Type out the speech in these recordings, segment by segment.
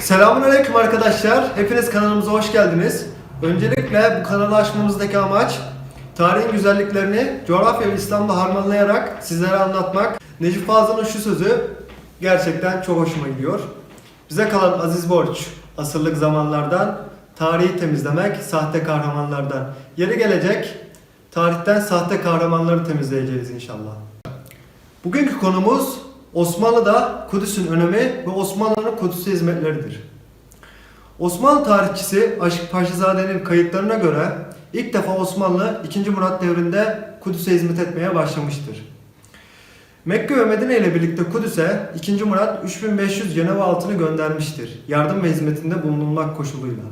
Selamünaleyküm arkadaşlar. Hepiniz kanalımıza hoş geldiniz. Öncelikle bu kanalı açmamızdaki amaç tarihin güzelliklerini coğrafya ve İslam'la harmanlayarak sizlere anlatmak. Necip Fazıl'ın şu sözü gerçekten çok hoşuma gidiyor. Bize kalan aziz borç asırlık zamanlardan tarihi temizlemek sahte kahramanlardan. Yeri gelecek tarihten sahte kahramanları temizleyeceğiz inşallah. Bugünkü konumuz Osmanlı'da Kudüs'ün önemi ve Osmanlı'nın Kudüs'e hizmetleridir. Osmanlı tarihçisi Aşık Paşazade'nin kayıtlarına göre ilk defa Osmanlı 2. Murat devrinde Kudüs'e hizmet etmeye başlamıştır. Mekke ve Medine ile birlikte Kudüs'e 2. Murat 3500 Ceneva altını göndermiştir. Yardım ve hizmetinde bulunulmak koşuluyla.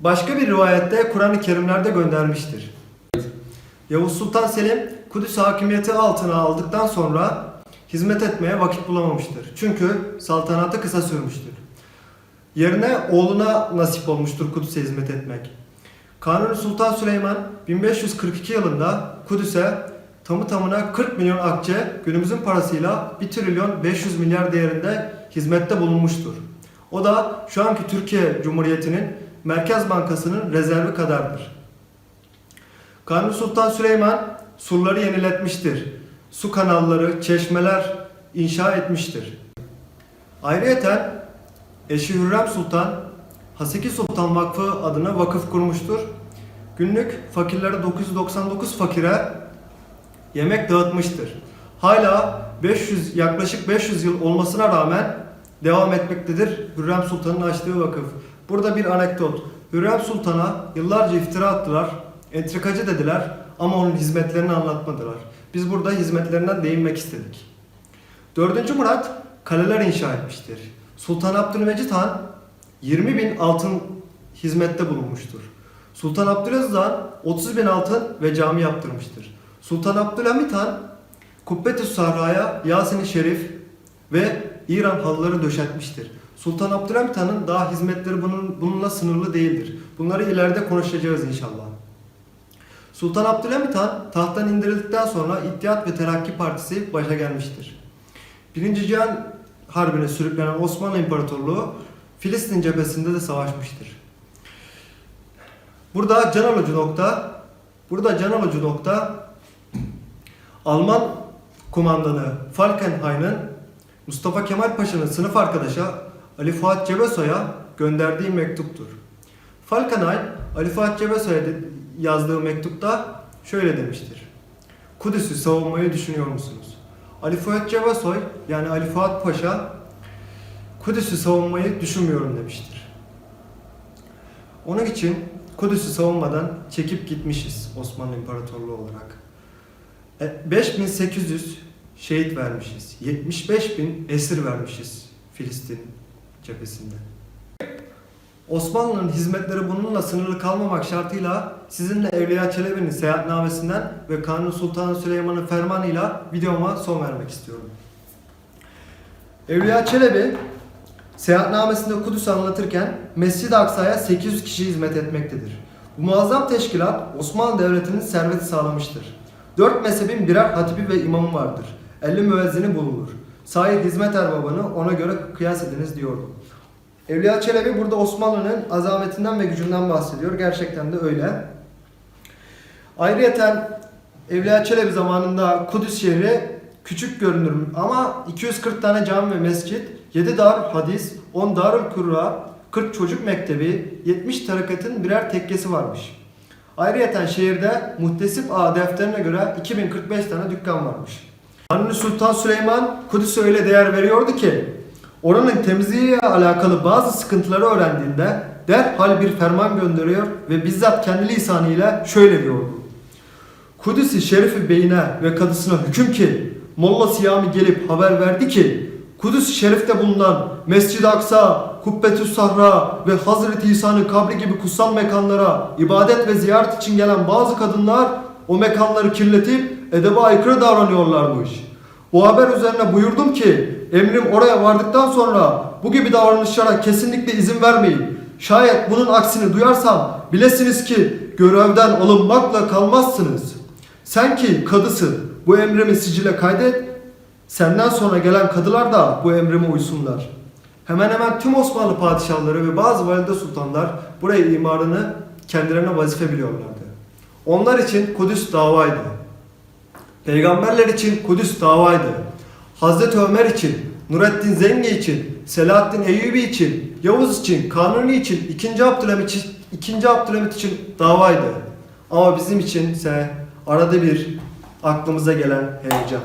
Başka bir rivayette Kur'an-ı Kerimlerde göndermiştir. Yavuz Sultan Selim Kudüs hakimiyeti altına aldıktan sonra hizmet etmeye vakit bulamamıştır. Çünkü saltanatı kısa sürmüştür. Yerine oğluna nasip olmuştur Kudüs'e hizmet etmek. Kanuni Sultan Süleyman 1542 yılında Kudüs'e tamı tamına 40 milyon akçe günümüzün parasıyla 1 trilyon 500 milyar değerinde hizmette bulunmuştur. O da şu anki Türkiye Cumhuriyeti'nin Merkez Bankası'nın rezervi kadardır. Kanuni Sultan Süleyman surları yeniletmiştir. Su kanalları, çeşmeler inşa etmiştir. Ayrıyeten eşi Hürrem Sultan Haseki Sultan Vakfı adına vakıf kurmuştur. Günlük fakirlere 999 fakire yemek dağıtmıştır. Hala 500 yaklaşık 500 yıl olmasına rağmen devam etmektedir Hürrem Sultan'ın açtığı vakıf. Burada bir anekdot. Hürrem Sultan'a yıllarca iftira attılar, entrikacı dediler ama onun hizmetlerini anlatmadılar. Biz burada hizmetlerinden değinmek istedik. 4. Murat kaleler inşa etmiştir. Sultan Abdülmecit Han 20 bin altın hizmette bulunmuştur. Sultan Abdülaziz Han 30 bin altın ve cami yaptırmıştır. Sultan Abdülhamit Han Kubbetü Sahra'ya Yasin-i Şerif ve İran halıları döşetmiştir. Sultan Abdülhamit Han'ın daha hizmetleri bunun, bununla sınırlı değildir. Bunları ileride konuşacağız inşallah. Sultan Abdülhamit Han tahttan indirildikten sonra İttihat ve Terakki Partisi başa gelmiştir. Birinci Cihan Harbi'ne sürüklenen Osmanlı İmparatorluğu Filistin cephesinde de savaşmıştır. Burada can alıcı nokta, burada can alıcı nokta Alman kumandanı Falkenhayn'ın Mustafa Kemal Paşa'nın sınıf arkadaşı Ali Fuat Cebesoy'a gönderdiği mektuptur. Falkenhayn, Ali Fuat Cebesoy'a yazdığı mektupta şöyle demiştir. Kudüs'ü savunmayı düşünüyor musunuz? Ali Fuat Cebesoy yani Ali Fuat Paşa Kudüs'ü savunmayı düşünmüyorum demiştir. Onun için Kudüs'ü savunmadan çekip gitmişiz Osmanlı İmparatorluğu olarak. E, 5800 şehit vermişiz. 75 bin esir vermişiz Filistin cephesinde. Osmanlı'nın hizmetleri bununla sınırlı kalmamak şartıyla sizinle Evliya Çelebi'nin seyahatnamesinden ve Kanuni Sultan Süleyman'ın fermanıyla videoma son vermek istiyorum. Evliya Çelebi seyahatnamesinde Kudüs'ü anlatırken Mescid-i Aksa'ya 800 kişi hizmet etmektedir. Bu muazzam teşkilat Osmanlı Devleti'nin serveti sağlamıştır. Dört mezhebin birer hatibi ve imamı vardır. 50 müezzini bulunur. Sahip hizmet erbabını ona göre kıyas ediniz diyordu. Evliya Çelebi burada Osmanlı'nın azametinden ve gücünden bahsediyor. Gerçekten de öyle. Ayrıyeten Evliya Çelebi zamanında Kudüs şehri küçük görünür ama 240 tane cami ve mescit, 7 dar hadis, 10 darül kurra, 40 çocuk mektebi, 70 tarikatın birer tekkesi varmış. Ayrıyeten şehirde muhtesip ağa defterine göre 2045 tane dükkan varmış. Kanuni Sultan Süleyman Kudüs'e öyle değer veriyordu ki oranın temizliğiyle alakalı bazı sıkıntıları öğrendiğinde derhal bir ferman gönderiyor ve bizzat kendi lisanıyla şöyle diyordu. Kudüs-i Şerif-i Beyine ve kadısına hüküm ki Molla Siyami gelip haber verdi ki Kudüs-i Şerif'te bulunan Mescid-i Aksa, Kubbetü Sahra ve Hazreti İsa'nın kabri gibi kutsal mekanlara ibadet ve ziyaret için gelen bazı kadınlar o mekanları kirletip edebe aykırı davranıyorlarmış. Bu haber üzerine buyurdum ki emrim oraya vardıktan sonra bu gibi davranışlara kesinlikle izin vermeyin. Şayet bunun aksini duyarsam bilesiniz ki görevden alınmakla kalmazsınız. Sen ki kadısın bu emrimi sicile kaydet. Senden sonra gelen kadılar da bu emrime uysunlar. Hemen hemen tüm Osmanlı padişahları ve bazı valide sultanlar burayı imarını kendilerine vazife biliyorlardı. Onlar için Kudüs davaydı. Peygamberler için Kudüs davaydı. Hazreti Ömer için, Nurettin Zengi için, Selahaddin Eyyubi için, Yavuz için, Kanuni için, 2. Abdülhamit için, 2. Abdülhamit için davaydı. Ama bizim için ise arada bir aklımıza gelen heyecan.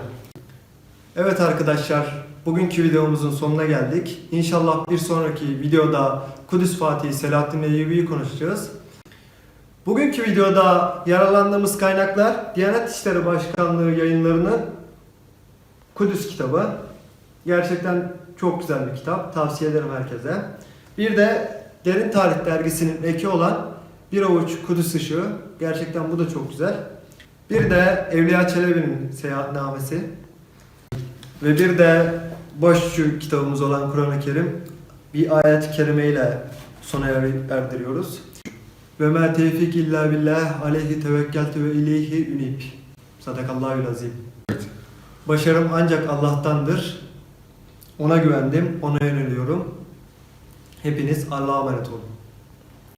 Evet arkadaşlar, bugünkü videomuzun sonuna geldik. İnşallah bir sonraki videoda Kudüs Fatihi Selahaddin Eyyubi'yi konuşacağız. Bugünkü videoda yararlandığımız kaynaklar Diyanet İşleri Başkanlığı yayınlarının Kudüs kitabı. Gerçekten çok güzel bir kitap. Tavsiye ederim herkese. Bir de Derin Tarih dergisinin eki olan Bir Avuç Kudüs Işığı. Gerçekten bu da çok güzel. Bir de Evliya Çelebi'nin seyahatnamesi. Ve bir de başucu kitabımız olan Kur'an-ı Kerim. Bir ayet-i kerime ile sona er- erdiriyoruz. Ve ma tevfik illa billah aleyhi tevekkeltü ve ileyhi ünib. Sadakallahül azim. Başarım ancak Allah'tandır. Ona güvendim, ona yöneliyorum. Hepiniz Allah'a emanet olun.